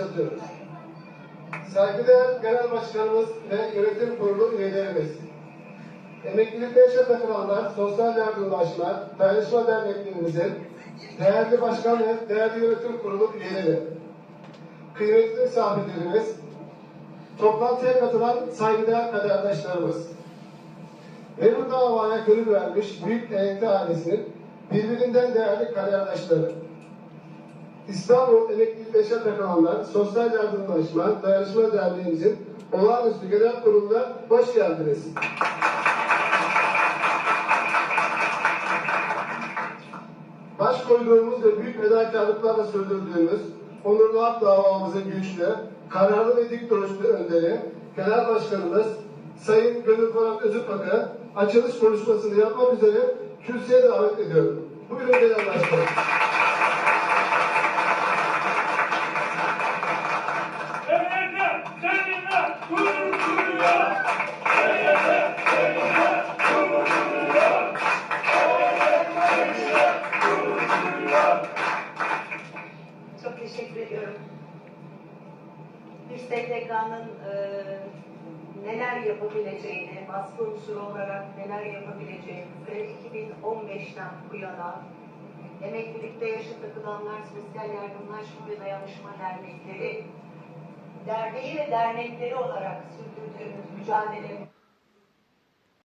başlatıyoruz. Saygıdeğer Genel Başkanımız ve Yönetim Kurulu üyelerimiz, Emeklilikte yaşa takılanlar, sosyal yardımlaşma, dayanışma derneklerimizin değerli başkan ve değerli yönetim kurulu üyeleri, kıymetli misafirlerimiz, toplantıya katılan saygıdeğer kaderdaşlarımız, ve bu davaya gönül vermiş büyük emekli ailesinin birbirinden değerli kaderdaşları, İstanbul Emeklilik Yaşa Takılanlar Sosyal Yardımlaşma Dayanışma Derneğimizin olağanüstü genel kuruluna hoş geldiniz. Baş koyduğumuz ve büyük fedakarlıklarla sürdürdüğümüz onurlu hak davamızın güçlü, kararlı ve dik duruşlu önderi, Genel Başkanımız Sayın Gönül Konak Özüpak'ı açılış konuşmasını yapmak üzere kürsüye davet ediyorum. Buyurun Genel Başkanım. Teşekkür ediyorum. Bir STK'nın e, neler yapabileceğini, baskı unsuru olarak neler yapabileceğimizi 2015'ten bu yana emeklilikte yaşa takılanlar sosyal yardımlaşma ve dayanışma dernekleri derneği ve dernekleri olarak sürdürdüğümüz mücadele